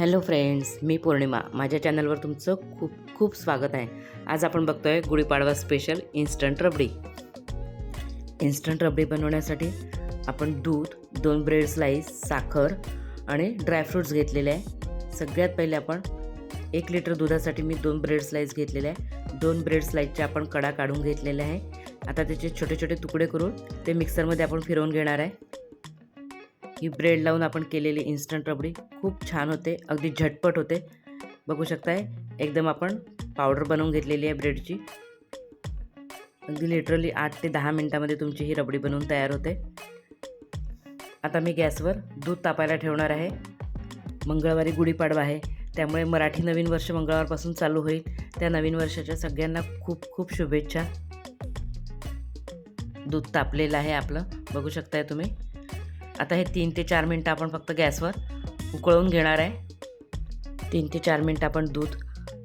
Hello friends मी पौर्णिमा. माझ्या चॅनलवर तुमचं खूप खूप स्वागत आहे. आज आपण बघतोय Gudi Padwa special instant rabri. Instant rabri बनवण्यासाठी आपण दूध दोन ब्रेड स्लाईस साखर आणि ड्रायफ्रूट्स घेतलेले आहे. सगळ्यात पहिले आपण एक लिटर दुधासाठी मी दोन ब्रेड स्लाईस घेतलेले आहे. दोन ब्रेड स्लाईसच्या आपण कडा काढून घेतलेल्या आहे. आता त्याचे छोटे छोटे तुकडे करून ते मिक्सरमध्ये आपण फिरवून घेणार आहे. ही ब्रेड लावून आपण केलेली इन्स्टंट रबडी खूप छान होते अगदी झटपट होते. बघू शकताय एकदम आपण पावडर बनवून घेतलेली आहे ब्रेडची. अगदी लिटरली आठ ते दहा मिनटामध्ये तुमची ही रबडी बनवून तयार होते. आता मी गॅसवर दूध तापायला ठेवणार आहे. मंगळवारी गुढीपाडवा आहे त्यामुळे मराठी नवीन वर्ष मंगळवारपासून चालू होईल. त्या नवीन वर्षाच्या सगळ्यांना खूप खूप शुभेच्छा. दूध तापलेलं आहे आपलं बघू शकताय तुम्ही. आता हे तीन ते चार मिनटं आपण फक्त गॅसवर उकळवून घेणार आहे. तीन ते चार मिनटं आपण दूध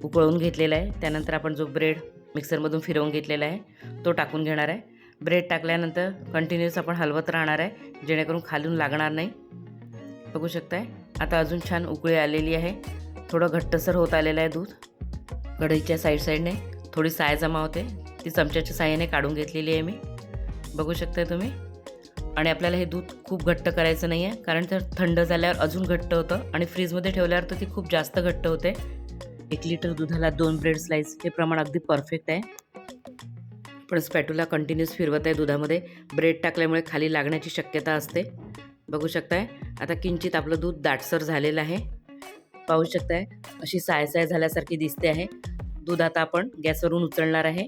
उकळवून घेतलेलं आहे. त्यानंतर आपण जो ब्रेड मिक्सरमधून फिरवून घेतलेला आहे तो टाकून घेणार आहे. ब्रेड टाकल्यानंतर कंटिन्युअस आपण हलवत राहणार आहे जेणेकरून खालून लागणार नाही. बघू शकताय आता अजून छान उकळी आलेली आहे. थोडं घट्टसर होत आलेलं आहे दूध. कढईच्या साईड साईडने थोडी साय जमा होते. ती चमच्याच्या साह्याने काढून घेतलेली आहे मी. बघू शकताय तुम्ही? आणि आपल्याला हे दूध खूप घट्ट करायचं नाही आहे कारण तर थंड झाल्यावर अजून घट्ट होतं आणि फ्रीजमध्ये ठेवल्यावर तर ती खूप जास्त घट्ट होते. एक लिटर दुधाला दोन ब्रेड स्लाईस हे प्रमाण अगदी परफेक्ट आहे. पण स्पॅटूला कंटिन्यूस फिरवत आहे दुधामध्ये. ब्रेड टाकल्यामुळे खाली लागण्याची शक्यता असते. बघू शकताय आता किंचित आपलं दूध दाटसर झालेलं आहे. पाहू शकताय अशी सायसाय झाल्यासारखी दिसते आहे. दूध आता आपण गॅसवरून उचलणार आहे.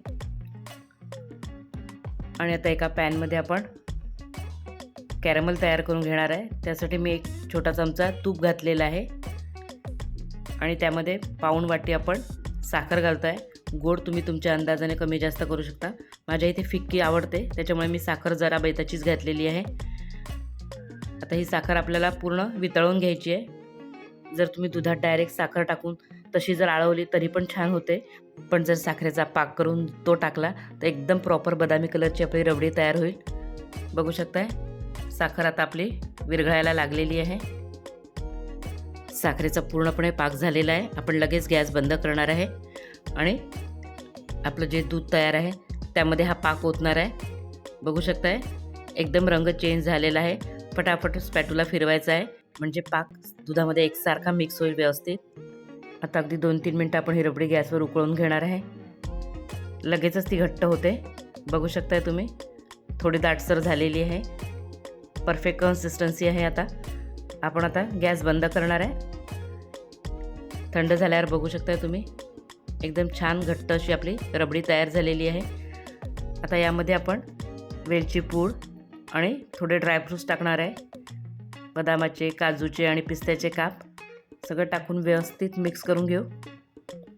आणि आता एका पॅनमध्ये आपण कॅरमल तयार करून घेणार आहे. त्यासाठी मी एक छोटा चमचा तूप घातलेला आहे. आणि त्यामध्ये पाऊण वाटी आपण साखर घालतो आहे गोड तुम्ही तुमच्या अंदाजाने कमी जास्त करू शकता. माझ्या इथे फिक्की आवडते. त्याच्यामुळे मी साखर जरा बैताचीच घातलेली आहे. आता ही साखर आपल्याला पूर्ण वितळवून घ्यायची आहे. जर तुम्ही दुधात डायरेक्ट साखर टाकून तशी जर आळवली तरी पण छान होते. पण जर साखरेचा पाक करून तो टाकला तर एकदम प्रॉपर बदामी कलरची आपली रबडी तयार होईल. बघू शकताय? साखर आता आपली विरघळायला लागलेली आहे. साखरेचा पूर्णपणे पाक झालेला आहे. आपण लगेच गॅस बंद करणार आहे. आणि आपलं जे दूध तयार आहे त्यामध्ये हा पाक ओतणार आहे. बघू शकताय एकदम रंग चेंज झालेला आहे. फटाफट स्पॅटूला फिरवायचा आहे. म्हणजे पाक दुधामध्ये एकसारखा मिक्स होईल व्यवस्थित. आता अगदी दोन तीन मिनटं आपण ही रबडी गॅसवर उकळून घेणार आहे. लगेचच ती घट्ट होते. बघू शकताय तुम्ही थोडी दाटसर झालेली आहे. परफेक्ट कन्सिस्टन्सी आहे आता. आपण आता गॅस बंद करणार आहे. थंड झाल्यावर बघू शकताय तुम्ही. एकदम छान घट्ट अशी आपली रबडी तयार झालेली आहे. आता यामध्ये आपण वेलची पूड आणि थोडे ड्रायफ्रूट्स टाकणार आहे. बदामाचे काजूचे आणि पिस्त्याचे काप. सगळं टाकून व्यवस्थित मिक्स करून घेऊ.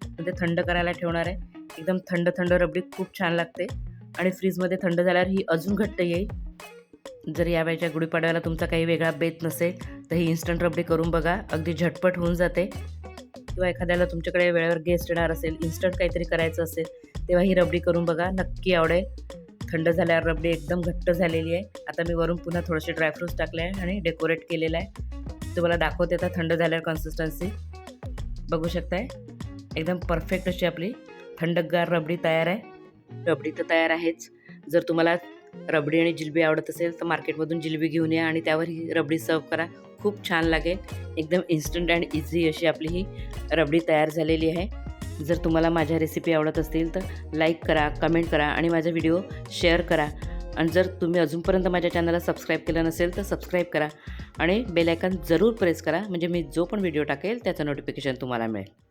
ते थंड करायला ठेवणार आहे. एकदम थंड थंड रबडी खूप छान लागते. आणि फ्रीजमध्ये थंड झाल्यावर ही अजून घट्ट येईल. जर या गुढीपाडव्याला तुमचा काही वेगळा बेत नसेल तर ही इन्स्टंट रबडी करून बघा. अगदी झटपट होऊन जाते. किंवा एखाद्याला तुमच्याकडे वेळेवर गेस्ट येणार असेल इन्स्टंट काहीतरी करायचं असेल तेव्हा ही रबडी करून बघा. नक्की आवडेल. थंड झाल्यावर रबडी एकदम घट्ट झालेली आहे. आता मी वरून पुन्हा थोडेसे ड्रायफ्रूट्स टाकले आहे आणि डेकोरेट केलेलं आहे. तुम्हाला दाखवते आता थंड झाल्यावर कन्सिस्टन्सी बघू शकताय? एकदम परफेक्ट अशी आपली थंडगार रबडी तयार आहे. रबडी तर तयार आहेच. जर तुम्हाला रबडी आणि जिलबी आवडत असेल तर मार्केटमधून जिलबी घेऊन या आणि त्यावर ही रबडी सर्व करा. खूप छान लागेल. एकदम इन्स्टंट अँड इझी अशी आपली ही रबडी तयार झालेली आहे. जर तुम्हाला माझ्या रेसिपी आवडत असतील तर लाईक करा कमेंट करा आणि माझा व्हिडिओ शेअर करा. आणि जर तुम्ही अजूनपर्यंत माझ्या चॅनलला सबस्क्राईब केलं नसेल तर सबस्क्राईब करा. आणि बेलायकन जरूर प्रेस करा. म्हणजे मी जो पण व्हिडिओ टाकेल त्याचं नोटिफिकेशन तुम्हाला मिळेल.